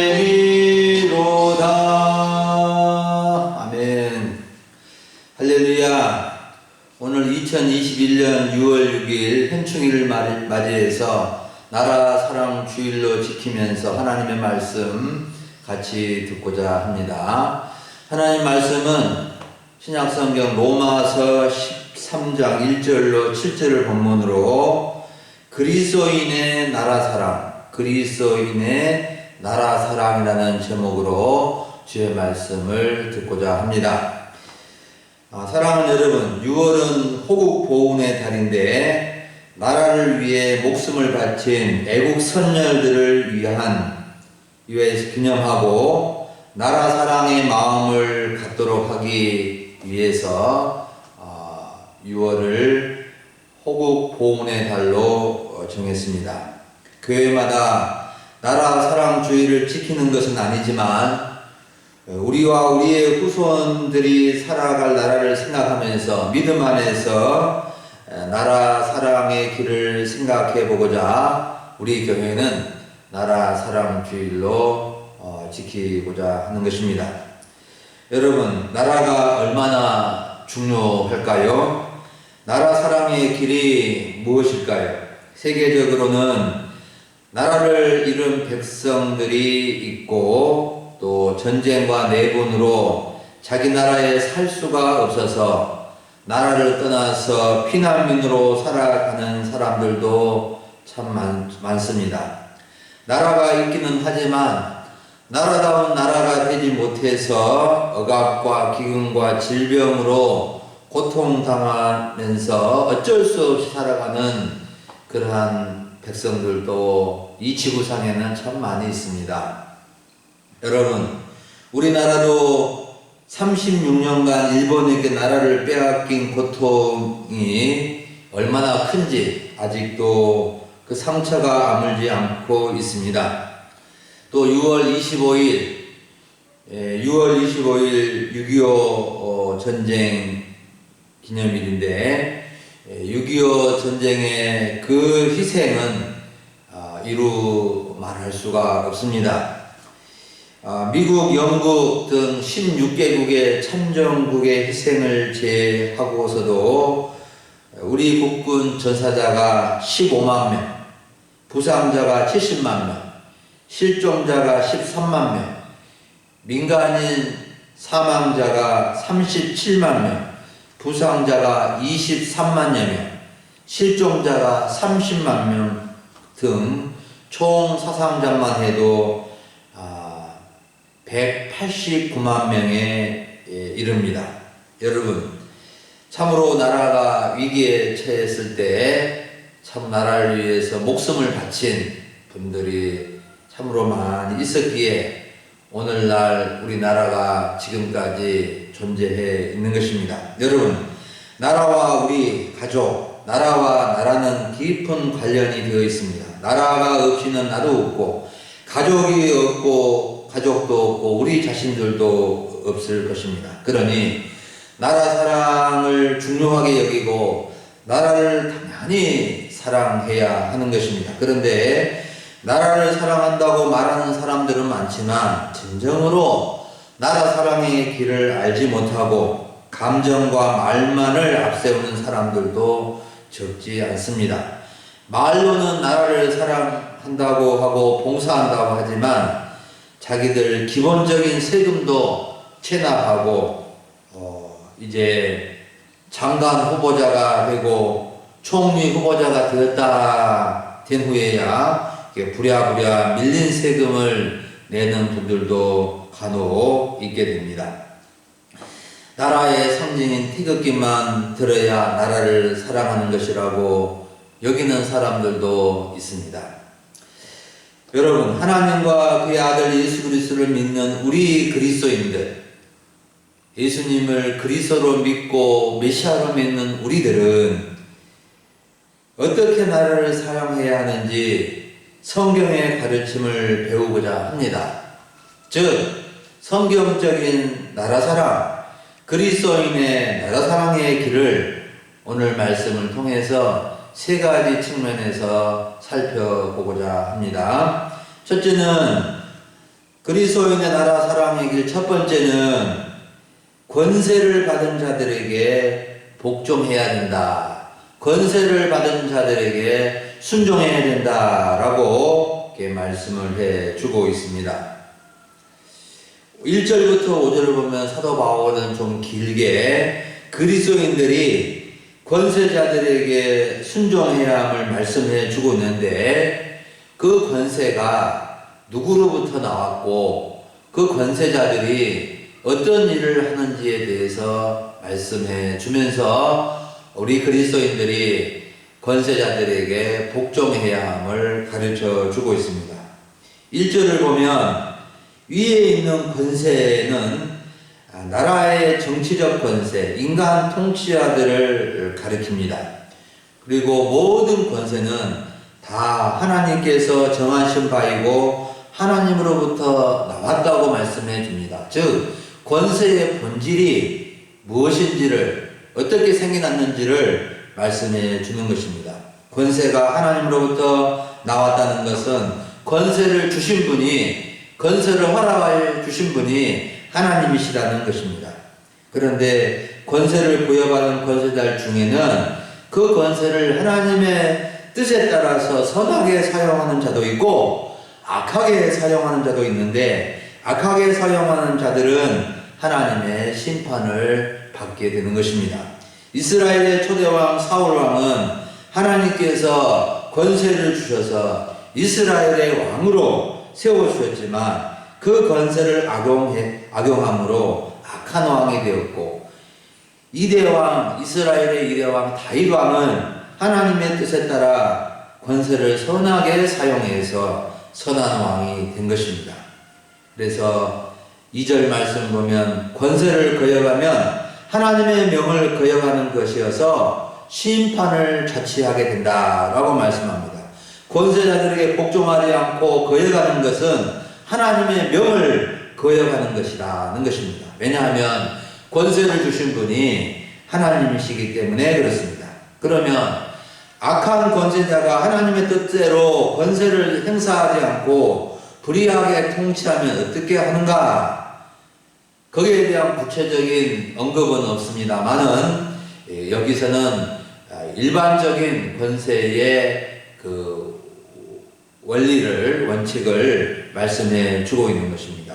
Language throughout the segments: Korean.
되리로다. 아멘. 할렐루야. 오늘 2021년 6월 6일 현충일을 맞이해서 나라 사랑 주일로 지키면서 하나님의 말씀 같이 듣고자 합니다. 하나님 말씀은 신약성경 로마서 13장 1절로 7절을 본문으로 그리스도인의 나라 사랑, 그리스도인의 나라 사랑이라는 제목으로 주의 말씀을 듣고자 합니다. 아, 사랑하는 여러분, 6월은 호국 보훈의 달인데 나라를 위해 목숨을 바친 애국 선열들을 위한 위해서 기념하고 나라 사랑의 마음을 갖도록 하기 위해서 아, 6월을 호국 보훈의 달로 어, 정했습니다. 교회마다 나라 사랑 주의를 지키는 것은 아니지만 어, 우리와 우리의 후손들이 살아갈 나라를 생각하면서 믿음 안에서 에, 나라 사랑의 길을 생각해 보고자 우리 교회는 나라 사랑 주일로 어, 지키고자 하는 것입니다. 여러분, 나라가 얼마나 중요할까요? 나라 사랑의 길이 무엇일까요? 세계적으로는 나라를 잃은 백성들이 있고 또 전쟁과 내분으로 자기 나라에 살 수가 없어서 나라를 떠나서 피난민으로 살아가는 사람들도 참 많, 많습니다. 나라가 있기는 하지만 나라다운 나라가 되지 못해서 억압과 기근과 질병으로 고통당하면서 어쩔 수 없이 살아가는 그러한 백성들도 이 지구상에는 참 많이 있습니다. 여러분, 우리나라도 36년간 일본에게 나라를 빼앗긴 고통이 얼마나 큰지 아직도 그 상처가 아물지 않고 있습니다. 또 6월 25일, 6월 25일 6.25 전쟁 기념일인데 6.25 전쟁의 그 희생은 아, 이루 말할 수가 없습니다. 아, 미국, 영국 등 16개국의 참전국의 희생을 제하고서도 우리 국군 전사자가 15만 명, 부상자가 70만 명, 실종자가 13만 명, 민간인 사망자가 37만 명, 부상자가 23만여 명, 실종자가 30만 명 등 총 사상자만 해도 아, 189만 명에 예, 이릅니다. 여러분, 참으로 나라가 위기에 처했을 때 참 나라를 위해서 목숨을 바친 분들이 참으로 많이 있었기에 오늘날 우리나라가 지금까지 존재해 있는 것입니다. 여러분, 나라와 우리 가족, 나라와 나라는 깊은 관련이 되어 있습니다. 나라가 없이는 나도 없고, 가족이 없고, 가족도 없고, 우리 자신들도 없을 것입니다. 그러니, 나라 사랑을 중요하게 여기고, 나라를 당연히 사랑해야 하는 것입니다. 그런데, 나라를 사랑한다고 말하는 사람들은 많지만 진정으로 나라 사랑의 길을 알지 못하고 감정과 말만을 앞세우는 사람들도 적지 않습니다. 말로는 나라를 사랑한다고 하고 봉사한다고 하지만 자기들 기본적인 세금도 체납하고 어 이제 장관 후보자가 되고 총리 후보자가 되었다 된 후에야 부랴부랴 밀린 세금을 내는 분들도 간혹 있게 됩니다. 나라의 상징인 태극기만 들어야 나라를 사랑하는 것이라고 여기는 사람들도 있습니다. 여러분, 하나님과 그의 아들 예수 그리스도를 믿는 우리 그리스도인들, 예수님을 그리스도로 믿고 메시아로 믿는 우리들은 어떻게 나라를 사랑해야 하는지 성경의 가르침을 배우고자 합니다. 즉, 성경적인 나라 사랑, 그리스도인의 나라 사랑의 길을 오늘 말씀을 통해서 세 가지 측면에서 살펴보고자 합니다. 첫째는 그리스도인의 나라 사랑의 길 첫 번째는 권세를 받은 자들에게 복종해야 된다. 권세를 받은 자들에게 순종해야 된다라고 이렇게 말씀을 해 주고 있습니다. 1절부터 5절을 보면 사도 바울은 좀 길게 그리스도인들이 권세자들에게 순종해야 함을 말씀해 주고 있는데 그 권세가 누구로부터 나왔고 그 권세자들이 어떤 일을 하는지에 대해서 말씀해 주면서 우리 그리스도인들이 권세자들에게 복종해야 함을 가르쳐 주고 있습니다. 1절을 보면 위에 있는 권세는 나라의 정치적 권세, 인간 통치자들을 가리킵니다. 그리고 모든 권세는 다 하나님께서 정하신 바이고 하나님으로부터 나왔다고 말씀해 줍니다. 즉, 권세의 본질이 무엇인지를 어떻게 생겨났는지를 말씀해 주는 것입니다. 권세가 하나님으로부터 나왔다는 것은 권세를 주신 분이 권세를 허락해 주신 분이 하나님이시라는 것입니다. 그런데 권세를 부여받은 권세자 중에는 그 권세를 하나님의 뜻에 따라서 선하게 사용하는 자도 있고 악하게 사용하는 자도 있는데 악하게 사용하는 자들은 하나님의 심판을 받게 되는 것입니다. 이스라엘의 초대왕 사울왕은 하나님께서 권세를 주셔서 이스라엘의 왕으로 세워주셨지만 그 권세를 악용해, 악용함으로 악한 왕이 되었고 이대왕 이스라엘의 이대왕 다윗왕은 하나님의 뜻에 따라 권세를 선하게 사용해서 선한 왕이 된 것입니다. 그래서 2절 말씀 보면 권세를 거역하면 하나님의 명을 거역하는 것이어서 심판을 자취하게 된다라고 말씀합니다. 권세자들에게 복종하지 않고 거역하는 것은 하나님의 명을 거역하는 것이라는 것입니다. 왜냐하면 권세를 주신 분이 하나님이시기 때문에 그렇습니다. 그러면 악한 권세자가 하나님의 뜻대로 권세를 행사하지 않고 불의하게 통치하면 어떻게 하는가? 거기에 대한 구체적인 언급은 없습니다만은 예, 여기서는 일반적인 권세의 그 원리를 원칙을 말씀해 주고 있는 것입니다.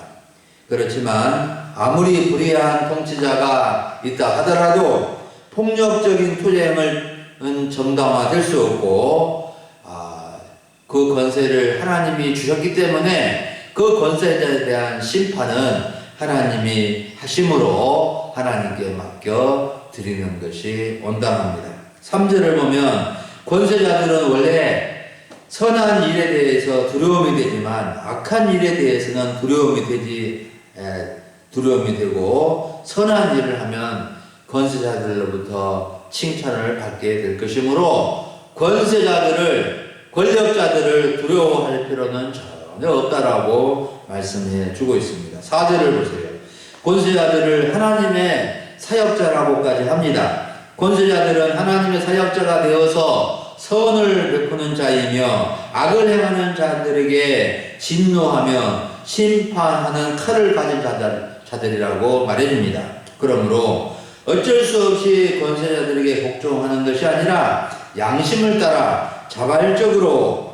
그렇지만 아무리 불의한 통치자가 있다 하더라도 폭력적인 투쟁은 정당화될 수 없고 아, 그 권세를 하나님이 주셨기 때문에 그 권세자에 대한 심판은 하나님이 하심으로 하나님께 맡겨 드리는 것이 온당합니다. 3절을 보면 권세자들은 원래 선한 일에 대해서 두려움이 되지만 악한 일에 대해서는 두려움이 되지 에, 두려움이 되고 선한 일을 하면 권세자들로부터 칭찬을 받게 될 것이므로 권세자들을 권력자들을 두려워할 필요는 전혀 없다라고 말씀해 주고 있습니다. 4절을 보세요. 권세자들을 하나님의 사역자라고까지 합니다. 권세자들은 하나님의 사역자가 되어서 선을 베푸는 자이며 악을 행하는 자들에게 진노하며 심판하는 칼을 가진 자들, 자들이라고 말해줍니다. 그러므로 어쩔 수 없이 권세자들에게 복종하는 것이 아니라 양심을 따라 자발적으로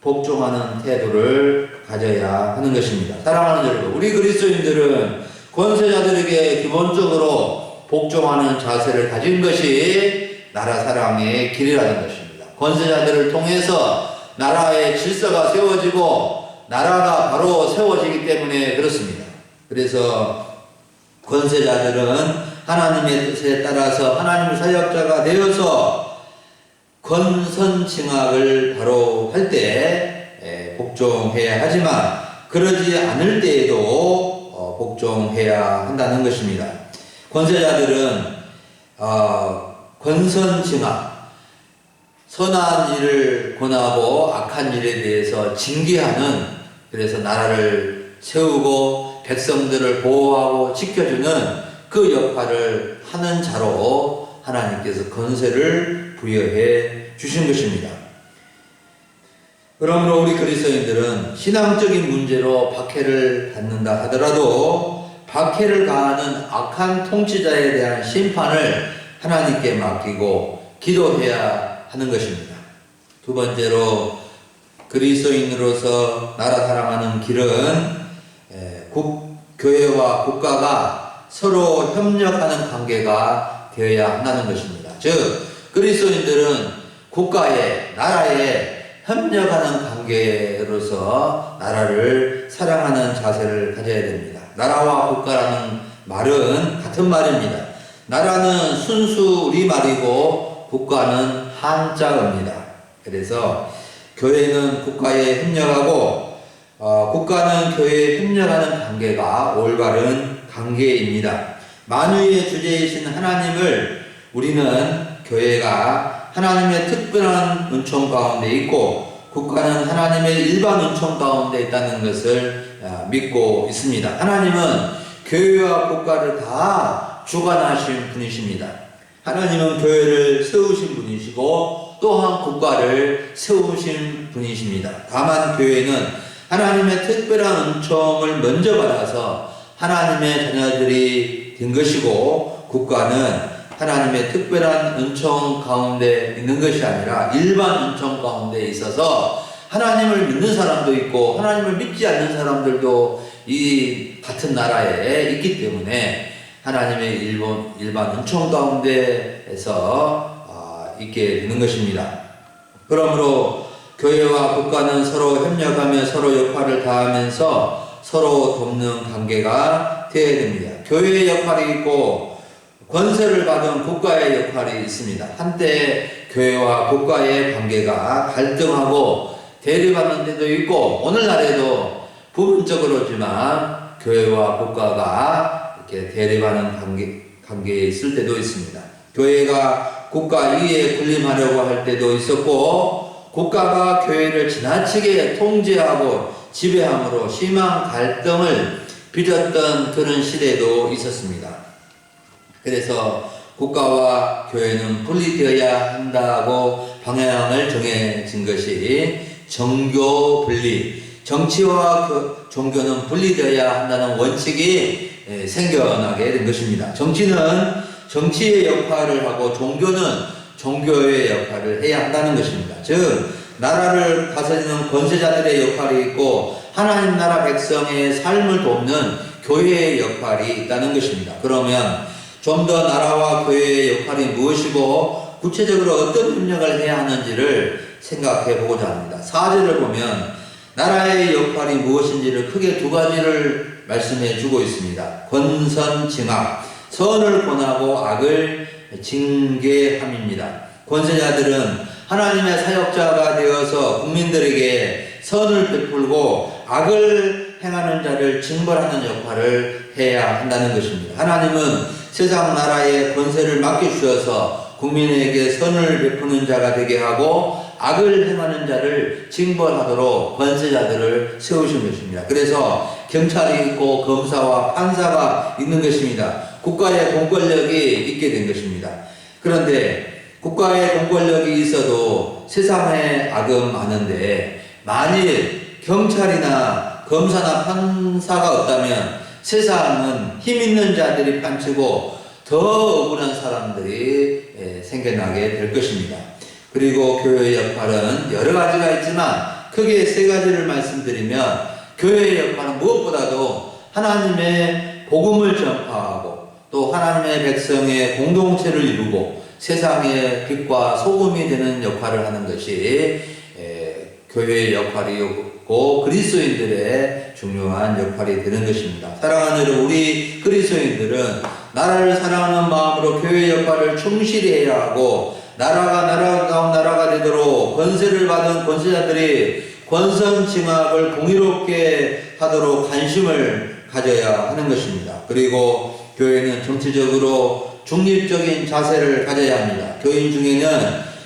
복종하는 태도를 가져야 하는 것입니다. 사랑하는 여러분, 우리 그리스도인들은 권세자들에게 기본적으로 복종하는 자세를 가진 것이 나라 사랑의 길이라는 것입니다. 권세자들을 통해서 나라의 질서가 세워지고 나라가 바로 세워지기 때문에 그렇습니다. 그래서 권세자들은 하나님의 뜻에 따라서 하나님의 사역자가 되어서 권선징악을 바로 할 때 복종해야 하지만 그러지 않을 때에도 어, 복종해야 한다는 것입니다. 권세자들은 어, 권선징악 선한 일을 권하고 악한 일에 대해서 징계하는 그래서 나라를 세우고 백성들을 보호하고 지켜주는 그 역할을 하는 자로 하나님께서 권세를 부여해 주신 것입니다. 그러므로 우리 그리스도인들은 신앙적인 문제로 박해를 받는다 하더라도 박해를 가하는 악한 통치자에 대한 심판을 하나님께 맡기고 기도해야 하는 것입니다. 두 번째로 그리스도인으로서 나라 사랑하는 길은 에, 국, 교회와 국가가 서로 협력하는 관계가 되어야 한다는 것입니다. 즉 그리스도인들은 국가에 나라에 협력하는 관계로서 나라를 사랑하는 자세를 가져야 됩니다. 나라와 국가라는 말은 같은 말입니다. 나라는 순수 우리말이고 국가는 한자어입니다. 그래서 교회는 국가에 협력하고 어, 국가는 교회에 협력하는 관계가 올바른 관계입니다. 만유의 주제이신 하나님을 우리는 교회가 하나님의 특별한 은총 가운데 있고 국가는 하나님의 일반 은총 가운데 있다는 것을 아, 믿고 있습니다. 하나님은 교회와 국가를 다 주관하신 분이십니다. 하나님은 교회를 세우신 분이시고 또한 국가를 세우신 분이십니다. 다만 교회는 하나님의 특별한 은총을 먼저 받아서 하나님의 자녀들이 된 것이고 국가는 하나님의 특별한 은총 가운데 있는 것이 아니라 일반 은총 가운데 있어서 하나님을 믿는 사람도 있고 하나님을 믿지 않는 사람들도 이 같은 나라에 있기 때문에 하나님의 일본, 일반 은총 가운데에서 아, 있게 되는 것입니다. 그러므로 교회와 국가는 서로 협력하며 서로 역할을 다하면서 서로 돕는 관계가 되어야 됩니다. 교회의 역할이 있고 권세를 받은 국가의 역할이 있습니다. 한때 교회와 국가의 관계가 갈등하고 대립하는 데도 있고 오늘날에도 부분적으로지만 교회와 국가가 이렇게 대립하는 관계, 관계에 있을 때도 있습니다. 교회가 국가 위에 군림하려고 할 때도 있었고 국가가 교회를 지나치게 통제하고 지배함으로 심한 갈등을 빚었던 그런 시대도 있었습니다. 그래서 국가와 교회는 분리되어야 한다고 방향을 정해진 것이 정교 분리, 정치와 그 종교는 분리되어야 한다는 원칙이 예, 생겨나게 된 것입니다. 정치는 정치의 역할을 하고 종교는 종교의 역할을 해야 한다는 것입니다. 즉 나라를 다스리는 권세자들의 역할이 있고 하나님 나라 백성의 삶을 돕는 교회의 역할이 있다는 것입니다. 그러면 좀 더 나라와 교회의 역할이 무엇이고 구체적으로 어떤 협력을 해야 하는지를 생각해 보고자 합니다. 사절을 보면 나라의 역할이 무엇인지를 크게 두 가지를 말씀해 주고 있습니다. 권선징악, 선을 권하고 악을 징계함입니다. 권세자들은 하나님의 사역자가 되어서 국민들에게 선을 베풀고 악을 행하는 자를 징벌하는 역할을 해야 한다는 것입니다. 하나님은 세상 나라의 권세를 맡겨주셔서 국민에게 선을 베푸는 자가 되게 하고 악을 행하는 자를 징벌하도록 권세자들을 세우신 것입니다. 그래서 경찰이 있고 검사와 판사가 있는 것입니다. 국가의 공권력이 있게 된 것입니다. 그런데 국가의 공권력이 있어도 세상에 악은 많은데 만일 경찰이나 검사나 판사가 없다면 세상은 힘 있는 자들이 판치고 더 억울한 사람들이 예, 생겨나게 될 것입니다. 그리고 교회의 역할은 여러 가지가 있지만 크게 세 가지를 말씀드리면 교회의 역할은 무엇보다도 하나님의 복음을 전파하고 또 하나님의 백성의 공동체를 이루고 세상의 빛과 소금이 되는 역할을 하는 것이 에, 교회의 역할이 고 그리스도인들의 중요한 역할이 되는 것입니다. 사랑하는 우리 그리스도인들은 나라를 사랑하는 마음으로 교회 역할을 충실히 해야 하고 나라가 나라다운 나라가 되도록 권세를 받은 권세자들이 권선 징악을 공의롭게 하도록 관심을 가져야 하는 것입니다. 그리고 교회는 정치적으로 중립적인 자세를 가져야 합니다. 교인 중에는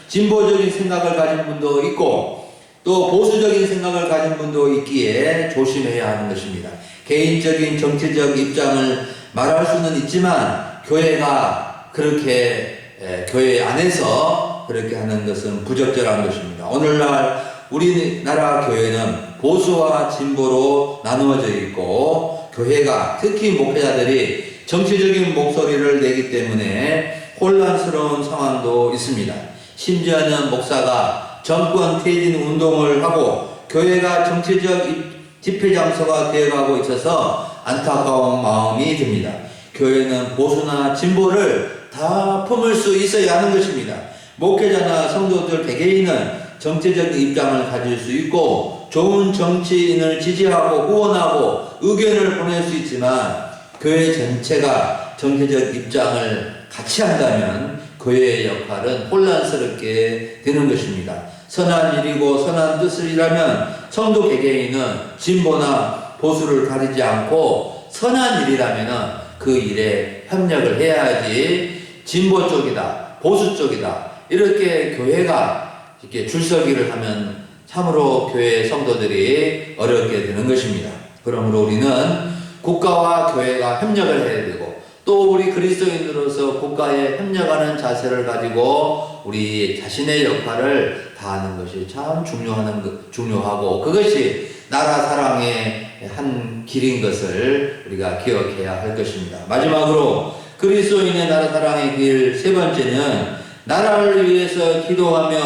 진보적인 생각을 가진 분도 있고 또 보수적인 생각을 가진 분도 있기에 조심해야 하는 것입니다. 개인적인 정치적 입장을 말할 수는 있지만 교회가 그렇게 에, 교회 안에서 그렇게 하는 것은 부적절한 것입니다. 오늘날 우리나라 교회는 보수와 진보로 나누어져 있고 교회가 특히 목회자들이 정치적인 목소리를 내기 때문에 혼란스러운 상황도 있습니다. 심지어는 목사가 정권 퇴진 운동을 하고 교회가 정치적 입- 집회 장소가 되어가고 있어서 안타까운 마음이 듭니다. 교회는 보수나 진보를 다 품을 수 있어야 하는 것입니다. 목회자나 성도들 개개인은 정치적 입장을 가질 수 있고 좋은 정치인을 지지하고 후원하고 의견을 보낼 수 있지만 교회 전체가 정치적 입장을 같이 한다면 교회의 역할은 혼란스럽게 되는 것입니다. 선한 일이고 선한 뜻을 일하면 성도 개개인은 진보나 보수를 가리지 않고 선한 일이라면 그 일에 협력을 해야지 진보 쪽이다, 보수 쪽이다 이렇게 교회가 이렇게 줄서기를 하면 참으로 교회 성도들이 어렵게 되는 것입니다. 그러므로 우리는 국가와 교회가 협력을 해야 되고 또 우리 그리스도인으로서 국가에 협력하는 자세를 가지고 우리 자신의 역할을 다 하는 것이 참 중요한 것- 중요하고 그것이 나라 사랑의 한 길인 것을 우리가 기억해야 할 것입니다. 마지막으로 그리스도인의 나라 사랑의 길 세 번째는 나라를 위해서 기도하며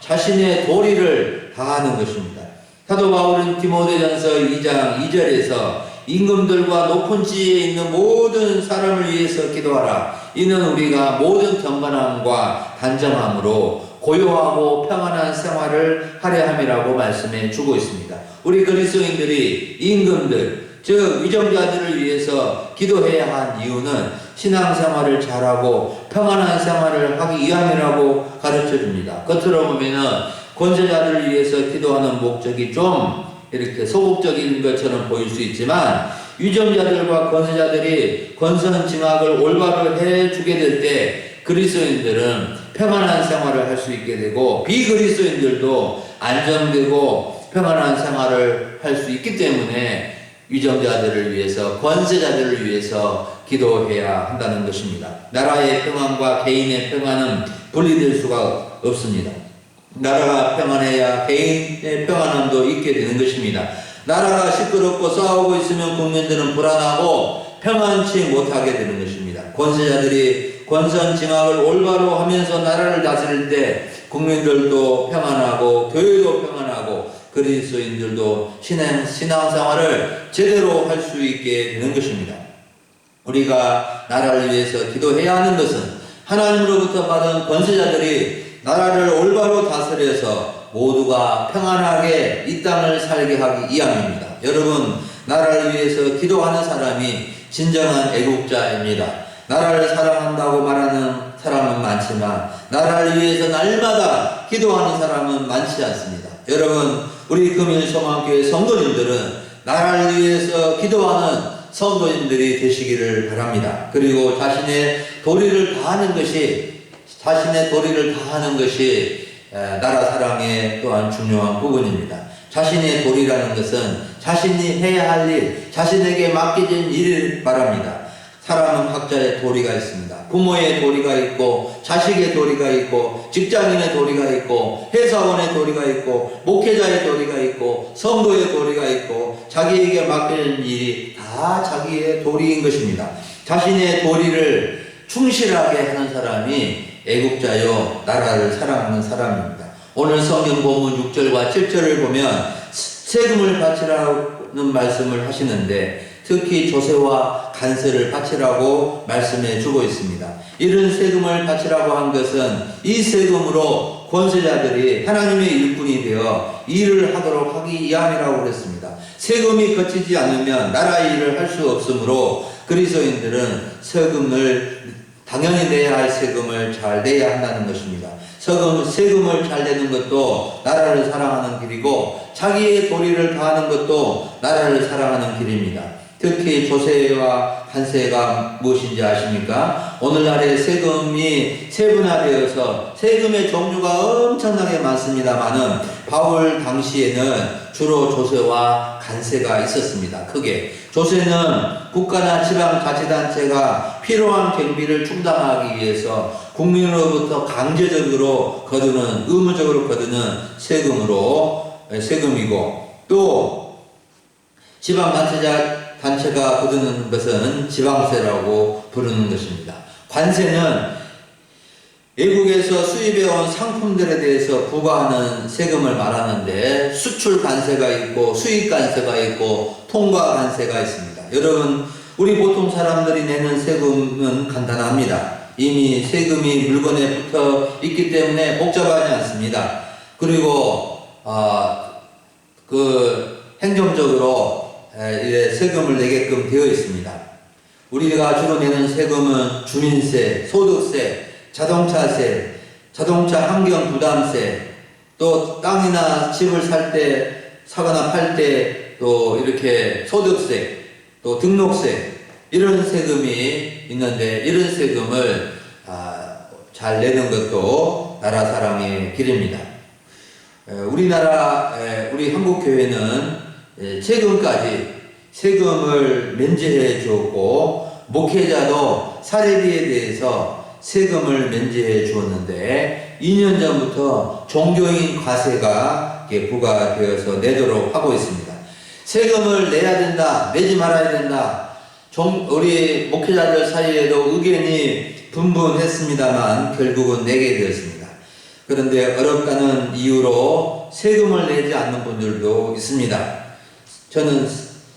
자신의 도리를 다하는 것입니다. 사도 바울은 디모데전서 2장 2절에서 임금들과 높은 지위에 있는 모든 사람을 위해서 기도하라. 이는 우리가 모든 경건함과 단정함으로 고요하고 평안한 생활을 하려 함이라고 말씀해 주고 있습니다. 우리 그리스도인들이 임금들, 즉 위정자들을 위해서 기도해야 한 이유는 신앙생활을 잘하고 평안한 생활을 하기 위함이라고 가르쳐 줍니다. 겉으로 보면은 권세자들을 위해서 기도하는 목적이 좀 이렇게 소극적인 것처럼 보일 수 있지만 위정자들과 권세자들이 권선 징악을 올바로 해주게 될 때 그리스도인들은 평안한 생활을 할 수 있게 되고 비그리스도인들도 안정되고 평안한 생활을 할 수 있기 때문에 위정자들을 위해서 권세자들을 위해서 기도해야 한다는 것입니다. 나라의 평안과 개인의 평안은 분리될 수가 없습니다. 나라가 평안해야 개인의 평안함도 있게 되는 것입니다. 나라가 시끄럽고 싸우고 있으면 국민들은 불안하고 평안치 못하게 되는 것입니다. 권세자들이 권선징악을 올바로 하면서 나라를 다스릴 때 국민들도 평안하고 교회도 평안하고 그리스도인들도 신앙, 신앙생활을 제대로 할 수 있게 되는 것입니다. 우리가 나라를 위해서 기도해야 하는 것은 하나님으로부터 받은 권세자들이 나라를 올바로 다스려서 모두가 평안하게 이 땅을 살게 하기 위함입니다. 여러분, 나라를 위해서 기도하는 사람이 진정한 애국자입니다. 나라를 사랑한다고 말하는 사람은 많지만 나라를 위해서 날마다 기도하는 사람은 많지 않습니다. 여러분, 우리 금일 소망교회 성도님들은 나라를 위해서 기도하는 성도님들이 되시기를 바랍니다. 그리고 자신의 도리를 다하는 것이 자신의 도리를 다하는 것이 에, 나라 사랑의 또한 중요한 부분입니다. 자신의 도리라는 것은 자신이 해야 할 일, 자신에게 맡겨진 일을 말합니다. 사람은 각자의 도리가 있습니다. 부모의 도리가 있고, 자식의 도리가 있고, 직장인의 도리가 있고, 회사원의 도리가 있고, 목회자의 도리가 있고, 성도의 도리가 있고, 자기에게 맡겨진 일이 다 자기의 도리인 것입니다. 자신의 도리를 충실하게 하는 사람이 애국자요, 나라를 사랑하는 사람입니다. 오늘 성경 본문 6절과 7절을 보면 세금을 바치라는 말씀을 하시는데 특히 조세와 간세를 바치라고 말씀해 주고 있습니다. 이런 세금을 바치라고 한 것은 이 세금으로 권세자들이 하나님의 일꾼이 되어 일을 하도록 하기 위함이라고 그랬습니다. 세금이 거치지 않으면 나라의 일을 할 수 없으므로 그리스도인들은 세금을 당연히 내야 할 세금을 잘 내야 한다는 것입니다. 세금, 세금을 잘 내는 것도 나라를 사랑하는 길이고 자기의 도리를 다하는 것도 나라를 사랑하는 길입니다. 특히 조세와 한세가 무엇인지 아십니까? 오늘날의 세금이 세분화되어서 세금의 종류가 엄청나게 많습니다만은 바울 당시에는 주로 조세와 간세가 있었습니다. 크게 조세는 국가나 지방 자치단체가 필요한 경비를 충당하기 위해서 국민으로부터 강제적으로 거두는 의무적으로 거두는 세금으로 세금이고 또 지방단체자 단체가 거두는 것은 지방세라고 부르는 것입니다. 관세는 외국에서 수입해온 상품들에 대해서 부과하는 세금을 말하는데 수출 관세가 있고 수입 관세가 있고 통과 관세가 있습니다. 여러분 우리 보통 사람들이 내는 세금은 간단합니다. 이미 세금이 물건에 붙어 있기 때문에 복잡하지 않습니다. 그리고 아, 그 행정적으로 세금을 내게끔 되어 있습니다. 우리가 주로 내는 세금은 주민세, 소득세, 자동차세, 자동차 환경 부담세, 또 땅이나 집을 살 때, 사거나 팔 때 또 이렇게 소득세, 또 등록세 이런 세금이 있는데 이런 세금을 아, 잘 내는 것도 나라 사랑의 길입니다. 에, 우리나라 에, 우리 한국 교회는 에, 최근까지 세금을 면제해 주었고 목회자도 사례비에 대해서 세금을 면제해 주었는데 2년 전부터 종교인 과세가 부과되어서 내도록 하고 있습니다. 세금을 내야 된다, 내지 말아야 된다. 종- 우리 목회자들 사이에도 의견이 분분했습니다만 결국은 내게 되었습니다. 그런데 어렵다는 이유로 세금을 내지 않는 분들도 있습니다. 저는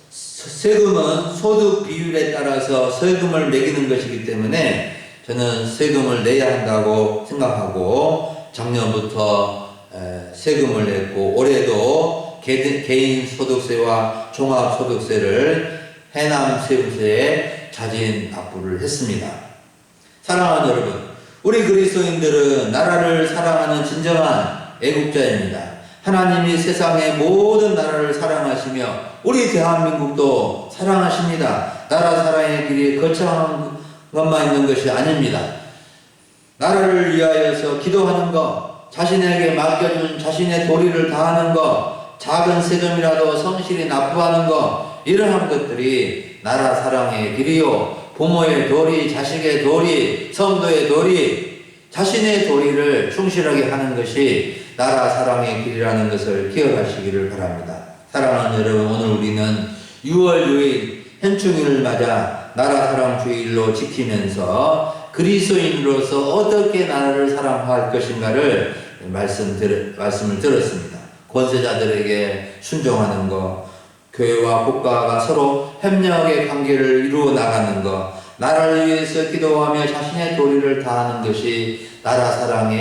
세- 세금은 소득 비율에 따라서 세금을 매기는 것이기 때문에 저는 세금을 내야 한다고 생각하고 작년부터 에, 세금을 냈고 올해도 개- 개인 소득세와 종합 소득세를 해남 세부세에 자진 납부를 했습니다. 사랑하는 여러분, 우리 그리스도인들은 나라를 사랑하는 진정한 애국자입니다. 하나님이 세상의 모든 나라를 사랑하시며 우리 대한민국도 사랑하십니다. 나라 사랑의 길이 거창한 것만 있는 것이 아닙니다. 나라를 위하여서 기도하는 것, 자신에게 맡겨준 자신의 도리를 다하는 것, 작은 세금이라도 성실히 납부하는 것, 이러한 것들이 나라 사랑의 길이요. 부모의 도리, 자식의 도리, 성도의 도리, 자신의 도리를 충실하게 하는 것이 나라 사랑의 길이라는 것을 기억하시기를 바랍니다. 사랑하는 여러분, 오늘 우리는 6월 6일 현충일을 맞아 나라 사랑 주일로 지키면서 그리스도인으로서 어떻게 나라를 사랑할 것인가를 말씀 들, 말씀을 들었습니다. 권세자들에게 순종하는 것, 교회와 국가가 서로 협력의 관계를 이루어 나가는 것, 나라를 위해서 기도하며 자신의 도리를 다하는 것이 나라 사랑의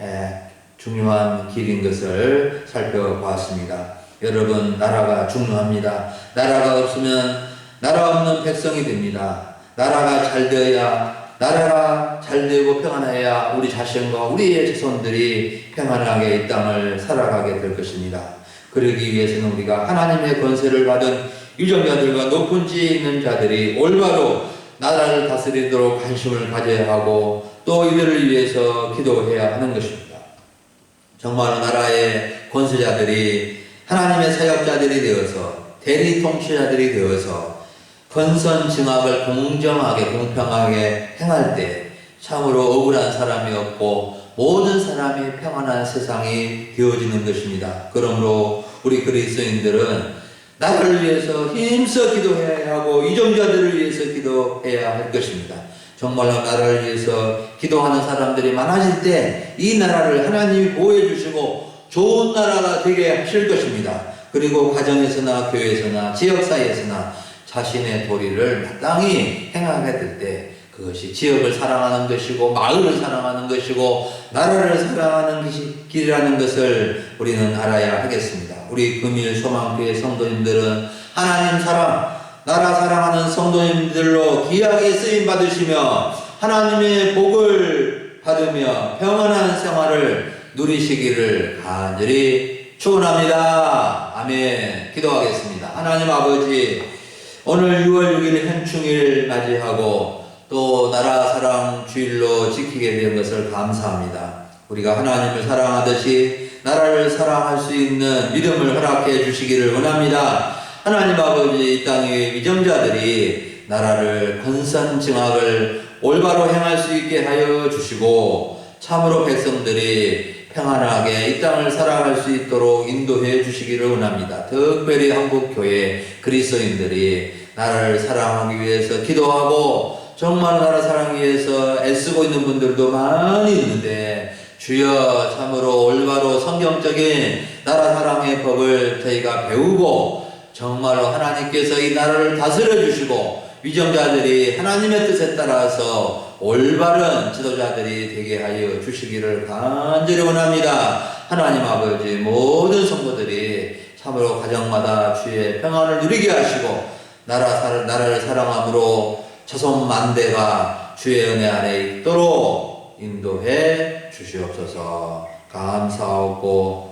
에, 중요한 길인 것을 살펴보았습니다. 여러분, 나라가 중요합니다. 나라가 없으면 나라 없는 백성이 됩니다. 나라가 잘 되어야 나라가 잘 되고 평안해야 우리 자신과 우리의 자손들이 평안하게 이 땅을 살아가게 될 것입니다. 그러기 위해서는 우리가 하나님의 권세를 받은 유정자들과 높은 지에 있는 자들이 올바로 나라를 다스리도록 관심을 가져야 하고 또 이들을 위해서 기도해야 하는 것입니다. 정말 나라의 권세자들이 하나님의 사역자들이 되어서 대리 통치자들이 되어서 권선 증악을 공정하게 공평하게 행할 때 참으로 억울한 사람이 없고 모든 사람이 평안한 세상이 되어지는 것입니다. 그러므로 우리 그리스도인들은 나라를 위해서 힘써 기도해야 하고 이정자들을 위해서 기도해야 할 것입니다. 정말로 나라를 위해서 기도하는 사람들이 많아질 때 이 나라를 하나님이 보호해 주시고 좋은 나라가 되게 하실 것입니다. 그리고 가정에서나 교회에서나 지역사회에서나 자신의 도리를 마땅히 행하게 될 때 그것이 지역을 사랑하는 것이고 마을을 사랑하는 것이고 나라를 사랑하는 길이라는 것을 우리는 알아야 하겠습니다. 우리 금일 소망교회 성도님들은 하나님 사랑, 나라 사랑하는 성도님들로 귀하게 쓰임 받으시며 하나님의 복을 받으며 평안한 생활을 누리시기를 간절히 축원합니다. 아멘. 기도하겠습니다. 하나님 아버지 오늘 6월 6일 현충일 맞이하고 또 나라 사랑 주일로 지키게 된 것을 감사합니다. 우리가 하나님을 사랑하듯이 나라를 사랑할 수 있는 믿음을 허락해 주시기를 원합니다. 하나님 아버지 이 땅의 위정자들이 나라를 권선징악을 올바로 행할 수 있게 하여 주시고 참으로 백성들이 평안하게 이 땅을 살아갈 수 있도록 인도해 주시기를 원합니다. 특별히 한국교회 그리스도인들이 나라를 사랑하기 위해서 기도하고 정말 나라 사랑 위해서 애쓰고 있는 분들도 많이 있는데 주여 참으로 올바로 성경적인 나라 사랑의 법을 저희가 배우고 정말로 하나님께서 이 나라를 다스려 주시고 위정자들이 하나님의 뜻에 따라서 올바른 지도자들이 되게 하여 주시기를 간절히 원합니다. 하나님 아버지 모든 성도들이 참으로 가정마다 주의 평안을 누리게 하시고 나라 사 나라를 사랑함으로 자손 만대가 주의 은혜 안에 있도록 인도해 주시옵소서. 감사하고